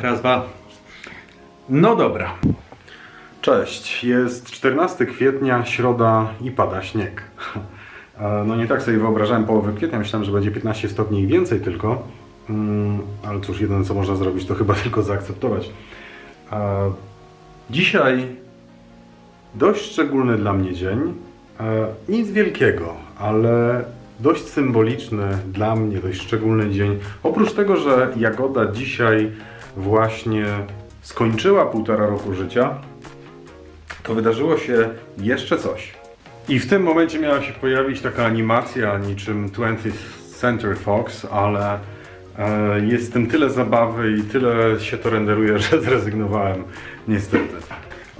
Raz, dwa. No dobra. Cześć, jest 14 kwietnia, środa i pada śnieg. E, No nie tak sobie wyobrażałem połowę kwietnia, myślałem, że będzie 15 stopni i więcej tylko. Mm, Ale cóż, jedyne co można zrobić to chyba tylko zaakceptować. E, Dzisiaj dość szczególny dla mnie dzień. E, Nic wielkiego, ale dość symboliczny dla mnie, dość szczególny dzień. Oprócz tego, że Jagoda dzisiaj właśnie skończyła półtora roku życia, to wydarzyło się jeszcze coś. I w tym momencie miała się pojawić taka animacja niczym 20th Century Fox, ale e, jest w tym tyle zabawy i tyle się to renderuje, że zrezygnowałem niestety.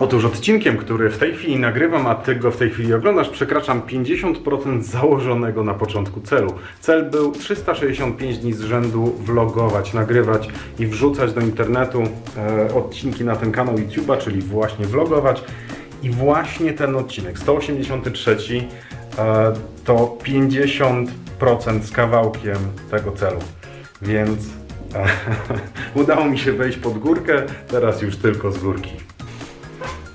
Otóż odcinkiem, który w tej chwili nagrywam, a ty go w tej chwili oglądasz, przekraczam 50% założonego na początku celu. Cel był 365 dni z rzędu vlogować, nagrywać i wrzucać do internetu e, odcinki na ten kanał YouTube'a, czyli właśnie vlogować. I właśnie ten odcinek, 183, e, to 50% z kawałkiem tego celu. Więc e, udało mi się wejść pod górkę, teraz już tylko z górki.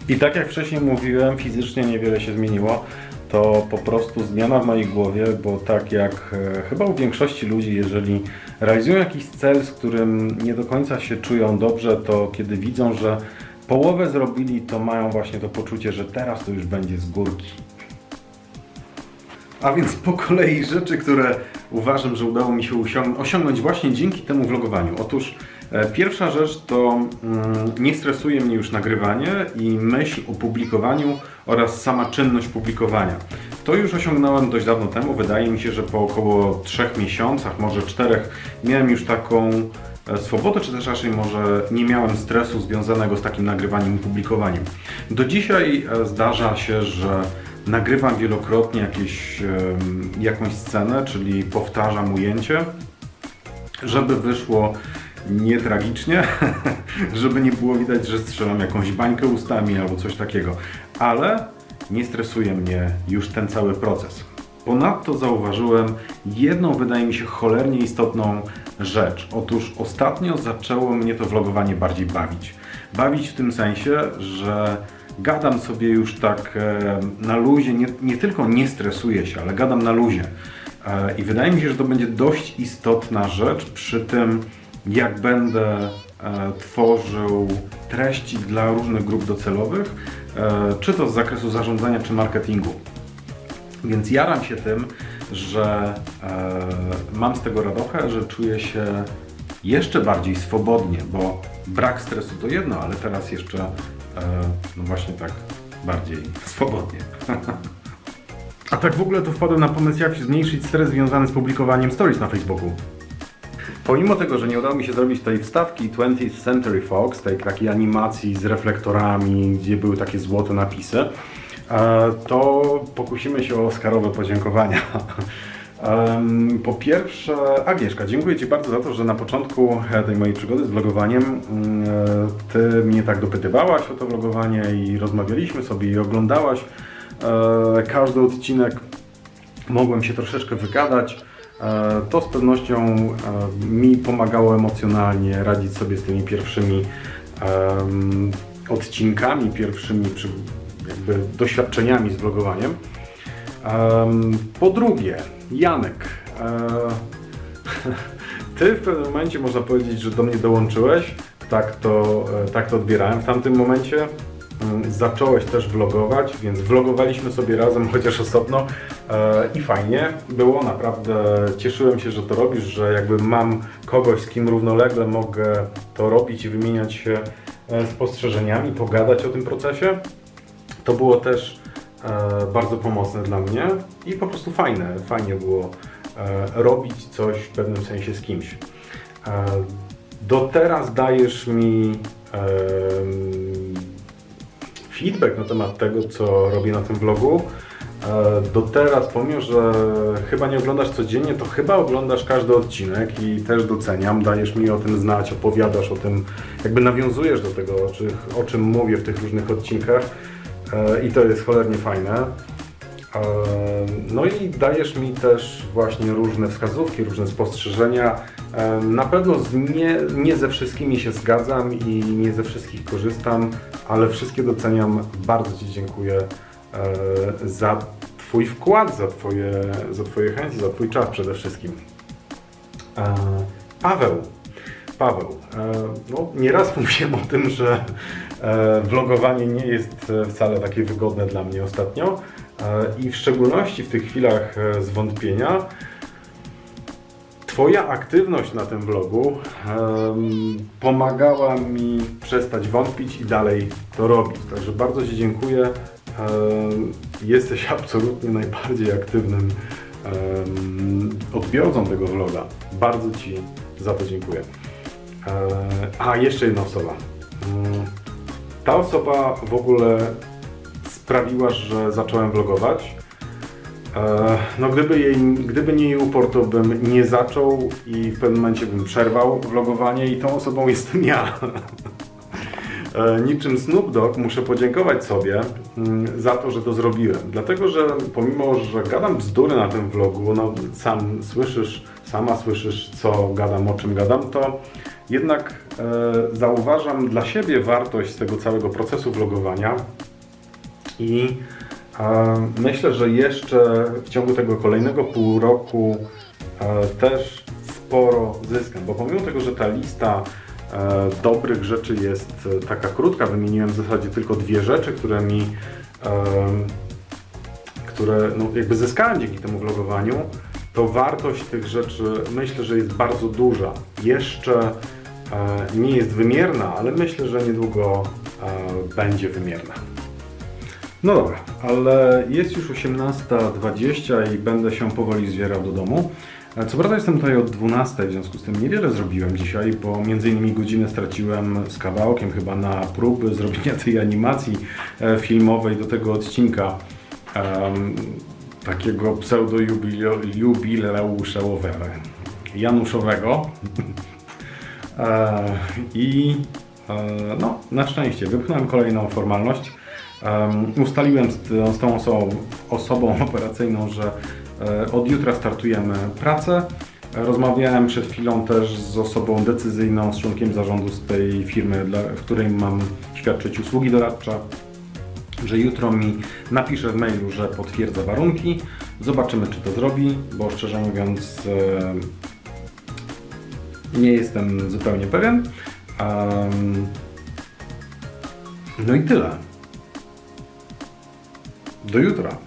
I tak jak wcześniej mówiłem, fizycznie niewiele się zmieniło. To po prostu zmiana w mojej głowie, bo tak jak e, chyba u większości ludzi, jeżeli realizują jakiś cel, z którym nie do końca się czują dobrze, to kiedy widzą, że połowę zrobili, to mają właśnie to poczucie, że teraz to już będzie z górki. A więc po kolei rzeczy, które uważam, że udało mi się osiąg- osiągnąć właśnie dzięki temu vlogowaniu. Otóż pierwsza rzecz to mm, nie stresuje mnie już nagrywanie i myśl o publikowaniu oraz sama czynność publikowania. To już osiągnąłem dość dawno temu. Wydaje mi się, że po około trzech miesiącach, może czterech, miałem już taką e, swobodę, czy też raczej może nie miałem stresu związanego z takim nagrywaniem i publikowaniem. Do dzisiaj e, zdarza się, że nagrywam wielokrotnie jakieś, jakąś scenę, czyli powtarzam ujęcie, żeby wyszło nie tragicznie, żeby nie było widać, że strzelam jakąś bańkę ustami albo coś takiego, ale nie stresuje mnie już ten cały proces. Ponadto zauważyłem jedną, wydaje mi się, cholernie istotną rzecz. Otóż ostatnio zaczęło mnie to vlogowanie bardziej bawić. Bawić w tym sensie, że gadam sobie już tak e, na luzie, nie, nie tylko nie stresuję się, ale gadam na luzie. E, I wydaje mi się, że to będzie dość istotna rzecz przy tym, jak będę e, tworzył treści dla różnych grup docelowych, e, czy to z zakresu zarządzania, czy marketingu. Więc jaram się tym, że e, mam z tego radochę, że czuję się jeszcze bardziej swobodnie, bo brak stresu to jedno, ale teraz jeszcze no właśnie tak bardziej swobodnie. A tak w ogóle to wpadłem na pomysł, jak zmniejszyć stres związany z publikowaniem stories na Facebooku. Pomimo tego, że nie udało mi się zrobić tej wstawki 20th Century Fox, tej takiej animacji z reflektorami, gdzie były takie złote napisy, e, to pokusimy się o Oscarowe podziękowania. Po pierwsze, Agnieszka, dziękuję Ci bardzo za to, że na początku e, tej mojej przygody z vlogowaniem mm, e, Ty mnie tak dopytywałaś o to vlogowanie i rozmawialiśmy sobie i oglądałaś każdy odcinek. Mogłem się troszeczkę wygadać. E, To z pewnością e, mi pomagało emocjonalnie radzić sobie z tymi pierwszymi odcinkami, pierwszymi jakby doświadczeniami z vlogowaniem. Em, Po drugie, Janek. e, Ty w pewnym momencie można powiedzieć, że do mnie dołączyłeś. Tak to, tak to odbierałem w tamtym momencie. Mm, Zacząłeś też vlogować, więc vlogowaliśmy sobie razem, chociaż osobno e, i fajnie było, naprawdę cieszyłem się, że to robisz, że jakby mam kogoś, z kim równolegle mogę to robić i wymieniać się e, spostrzeżeniami, pogadać o tym procesie. To było też e, bardzo pomocne dla mnie i po prostu fajne, fajnie było robić coś w pewnym sensie z kimś. Do teraz dajesz mi feedback na temat tego, co robię na tym vlogu. E, Do teraz, pomimo że chyba nie oglądasz codziennie, to chyba oglądasz każdy odcinek i też doceniam. Dajesz mi o tym znać, opowiadasz o tym, jakby nawiązujesz do tego, o, czy, o czym mówię w tych różnych odcinkach. E, I to jest cholernie fajne. No i dajesz mi też właśnie różne wskazówki, różne spostrzeżenia. Na pewno nie, nie ze wszystkimi się zgadzam i nie ze wszystkich korzystam, ale wszystkie doceniam. Bardzo Ci dziękuję e, za Twój wkład, za Twoje, za twoje chęci, za Twój czas przede wszystkim. E, Paweł. Paweł, e, no, nieraz mówiłem o tym, że vlogowanie nie jest wcale takie wygodne dla mnie ostatnio i w szczególności w tych chwilach e, zwątpienia Twoja aktywność na tym vlogu em, pomagała mi przestać wątpić i dalej to robić. Także bardzo Ci dziękuję. Em, jesteś absolutnie najbardziej aktywnym em, odbiorcą tego vloga. Bardzo Ci za to dziękuję. E, a, jeszcze jedna osoba. Mm, Ta osoba w ogóle sprawiła, że zacząłem vlogować. E, No gdyby, jej, gdyby nie jej upór, to bym nie zaczął i w pewnym momencie bym przerwał vlogowanie i tą osobą jestem ja. E, Niczym Snoop Dogg muszę podziękować sobie mm, za to, że to zrobiłem. Dlatego, że pomimo, że gadam bzdury na tym vlogu, no sam słyszysz, sama słyszysz, co gadam, o czym gadam, to jednak e, zauważam dla siebie wartość tego całego procesu vlogowania i myślę, że jeszcze w ciągu tego kolejnego pół roku e, też sporo zyskam, bo pomimo tego, że ta lista e, dobrych rzeczy jest e, taka krótka, wymieniłem w zasadzie tylko dwie rzeczy, które mi które no, jakby zyskałem dzięki temu vlogowaniu, to wartość tych rzeczy myślę, że jest bardzo duża. Jeszcze nie jest wymierna, ale myślę, że niedługo będzie wymierna. No dobra, ale jest już 18.20 i będę się powoli zbierał do domu. E, Co prawda jestem tutaj od 12, w związku z tym niewiele zrobiłem dzisiaj, bo między innymi godzinę straciłem z kawałkiem chyba na próby zrobienia tej animacji e, filmowej do tego odcinka em, takiego pseudo-jubileuszowego, januszowego. E, I no, na szczęście wypchnąłem kolejną formalność. Em, ustaliłem z, z tą osobą, osobą operacyjną, że e, od jutra startujemy pracę. Rozmawiałem przed chwilą też z osobą decyzyjną, z członkiem zarządu z tej firmy, dla, w której mam świadczyć usługi doradcze że jutro mi napisze w mailu, że potwierdza warunki. Zobaczymy, czy to zrobi, bo szczerze mówiąc nie jestem zupełnie pewien. No i tyle. Do jutra.